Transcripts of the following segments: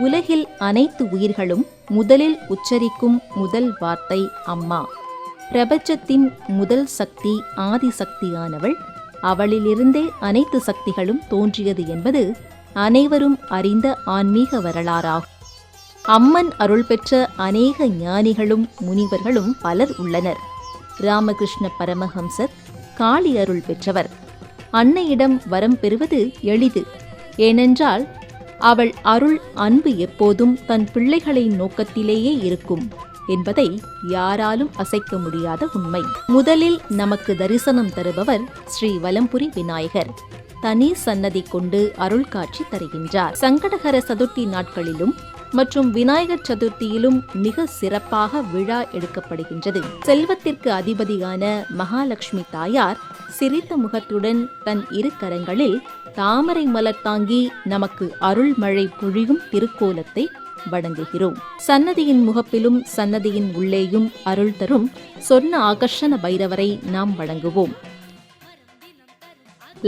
உலகில் அனைத்து உயிர்களும் முதலில் உச்சரிக்கும் முதல் வார்த்தை அம்மா. பிரபஞ்சத்தின் முதல் சக்தி ஆதிசக்தியானவள். அவளிலிருந்தே அனைத்து சக்திகளும் தோன்றியது என்பது அனைவரும் அறிந்த ஆன்மீக வரலாறாகும். அம்மன் அருள் பெற்ற அநேக ஞானிகளும் முனிவர்களும் பலர் உள்ளனர். ராமகிருஷ்ண பரமஹம்சர் காளி அருள் பெற்றவர். அன்னையிடம் வரம் பெறுவது எளிது. ஏனென்றால் அவள் அருள் அன்பு எப்போதும் தன் பிள்ளைகளின் நோக்கத்திலேயே இருக்கும் என்பதை யாராலும் அசைக்க முடியாத உண்மை. முதலில் நமக்கு தரிசனம் தருபவர் ஸ்ரீ வலம்புரி விநாயகர். தனி சன்னதி கொண்டு அருள் காட்சி தருகின்றார். சங்கடகர சதுர்த்தி நாட்களிலும் மற்றும் விநாயகர் சதுர்த்தியிலும் மிக சிறப்பாக விழா எடுக்கப்படுகின்றது. செல்வத்திற்கு அதிபதியான மகாலட்சுமி தாயார் சிரித்த முகத்துடன் தன் இரு கரங்களில் தாமரை மலர் தாங்கி நமக்கு அருள்மழை பொழியும் திருக்கோலத்தை வணங்குகிறோம். சன்னதியின் முகப்பிலும் சன்னதியின் உள்ளேயும் அருள் தரும் சொன்ன ஆகர்ஷண பைரவரை நாம் வணங்குவோம்.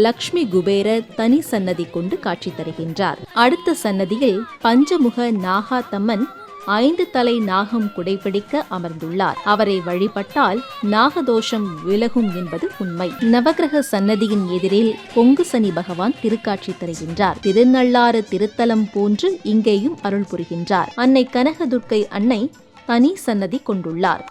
லக்ஷ்மி குபேர தனி சன்னதி கொண்டு காட்சி தருகின்றார். அடுத்த சன்னதியில் பஞ்சமுக நாகாத்தம்மன் ஐந்து தலை நாகம் குடைபிடிக்க அமர்ந்துள்ளார். அவரை வழிபட்டால் நாகதோஷம் விலகும் என்பது உண்மை. நவகிரக சன்னதியின் எதிரில் பொங்கு சனி பகவான் திருக்காட்சி தருகின்றார். திருநள்ளாறு திருத்தலம் போன்று இங்கேயும் அருள் புரிகின்றார். அன்னை கனகதுர்க்கை அன்னை தனி சன்னதி கொண்டுள்ளார்.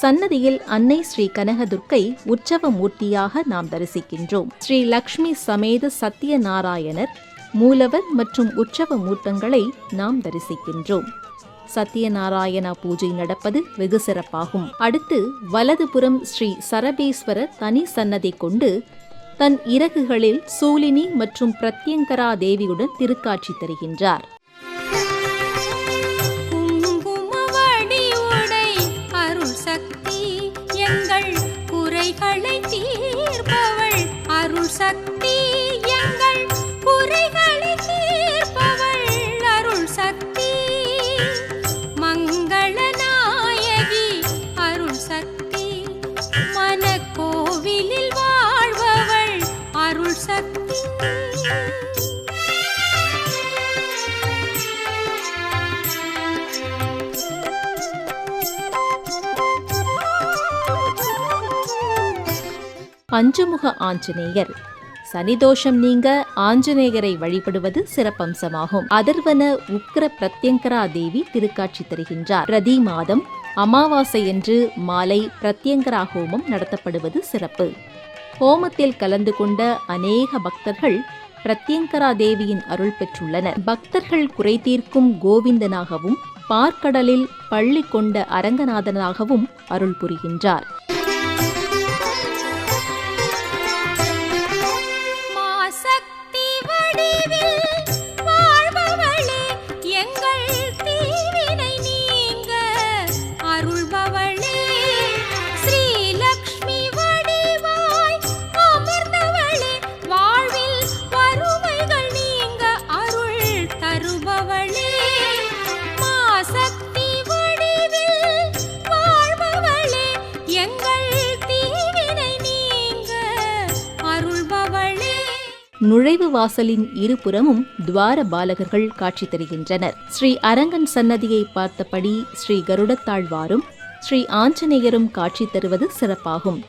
சன்னதியில் அன்னை ஸ்ரீ கனகதுர்க்கை உற்சவ மூர்த்தியாக நாம் தரிசிக்கின்றோம். ஸ்ரீ லக்ஷ்மி சமேத சத்யநாராயணர் மூலவர் மற்றும் உற்சவ மூர்த்தங்களை நாம் தரிசிக்கின்றோம். சத்யநாராயணா பூஜை நடப்பது வெகு சிறப்பாகும். அடுத்து வலதுபுறம் ஸ்ரீ சரபேஸ்வரர் தனி சன்னதி கொண்டு தன் இறகுகளில் சூலினி மற்றும் பிரத்யங்கரா தேவியுடன் திருக்காட்சி தருகின்றார். எங்கள் குறைகளை தீர்ப்பவள் அருள் சக்தி எங்கள் பஞ்சமுக ஆஞ்சநேயர். சனிதோஷம் நீங்க ஆஞ்சநேயரை வழிபடுவது சிறப்பம்சமாகும். அதர்வன உக்ர பிரத்யங்கரா தேவி திருக்காட்சி தருகின்றார். பிரதி மாதம் அமாவாசை என்று மாலை பிரத்யங்கரா ஹோமம் நடத்தப்படுவது சிறப்பு. ஹோமத்தில் கலந்து கொண்ட அநேக பக்தர்கள் பிரத்யங்கரா தேவியின் அருள் பெற்றுள்ளனர். பக்தர்கள் குறை தீர்க்கும் கோவிந்தனாகவும் பார்க்கடலில் பள்ளி கொண்ட அரங்கநாதனாகவும் அருள் புரிகின்றார். நுழைவு வாசலின் இருபுறமும் துவார பாலகர்கள் காட்சி தருகின்றனர். ஸ்ரீ அரங்கன் சன்னதியை பார்த்தபடி ஸ்ரீ கருடத்தாழ்வாரும் ஸ்ரீ ஆஞ்சநேயரும் காட்சி தருவது சிறப்பாகும்.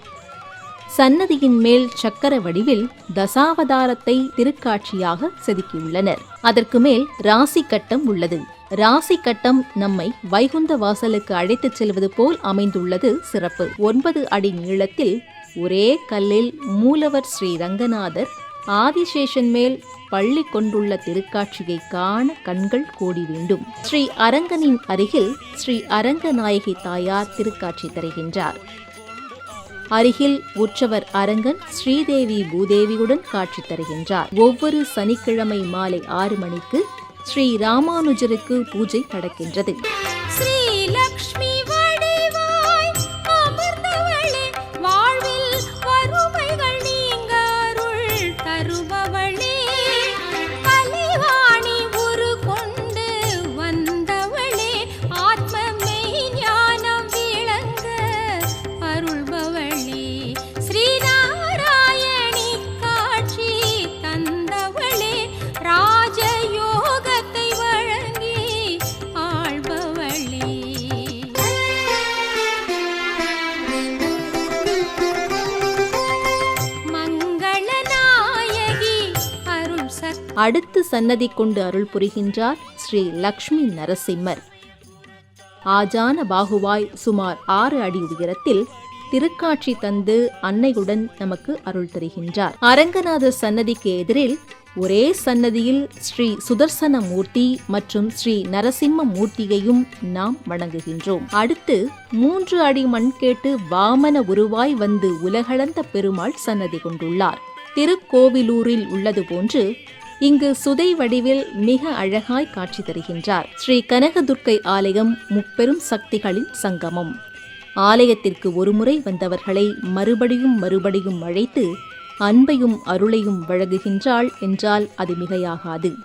சன்னதியின் மேல் சக்கர வடிவில் தசாவதாரத்தை திருக்காட்சியாக செதுக்கியுள்ளனர். அதற்கு மேல் ராசி கட்டம் உள்ளது. ராசி கட்டம் நம்மை வைகுந்த வாசலுக்கு அழைத்துச் செல்வது போல் அமைந்துள்ளது சிறப்பு. ஒன்பது அடி நீளத்தில் ஒரே கல்லில் மூலவர் ஸ்ரீ ரங்கநாதர் ஆதிசேஷன் மேல் பள்ளி கொண்டுள்ள திருக்காட்சியை காண கண்கள் கோடி வேண்டும். ஸ்ரீ அரங்கனின் அருகில் ஸ்ரீ அரங்கநாயகி தாயார் திருக்காட்சி தருகின்றார். அருகில் உற்சவர் அரங்கன் ஸ்ரீதேவி பூதேவியுடன் காட்சி தருகின்றார். ஒவ்வொரு சனிக்கிழமை மாலை ஆறு மணிக்கு ஸ்ரீ ராமானுஜருக்கு பூஜை நடக்கின்றது. அடுத்து சன்னதி கொண்டு அருள் புரிகின்றார் ஸ்ரீ லக்ஷ்மி நரசிம்மர். ஆஜான பாகுவாய் சுமார் ஆறு அடி உயரத்தில் திருக்காட்சி தந்து அன்னையுடன் நமக்கு அருள் தருகின்றார். அரங்கநாதர் சன்னதிக்கு எதிரில் ஒரே சன்னதியில் ஸ்ரீ சுதர்சன மூர்த்தி மற்றும் ஸ்ரீ நரசிம்ம மூர்த்தியையும் நாம் வணங்குகின்றோம். அடுத்து மூன்று அடி மண் கேட்டு வாமன உருவாய் வந்து உலகளந்த பெருமாள் சன்னதி கொண்டுள்ளார். திருக்கோவிலூரில் உள்ளது போன்று இங்கு சுதை வடிவில் மிக அழகாய் காட்சி தருகின்றார். ஸ்ரீ கனகதுர்க்கை ஆலயம் முப்பெரும் சக்திகளின் சங்கமம். ஆலயத்திற்கு ஒருமுறை வந்தவர்களை மறுபடியும் மறுபடியும் அழைத்து அன்பையும் அருளையும் வழங்குகின்றாள் என்றால் அது மிகையாகாது.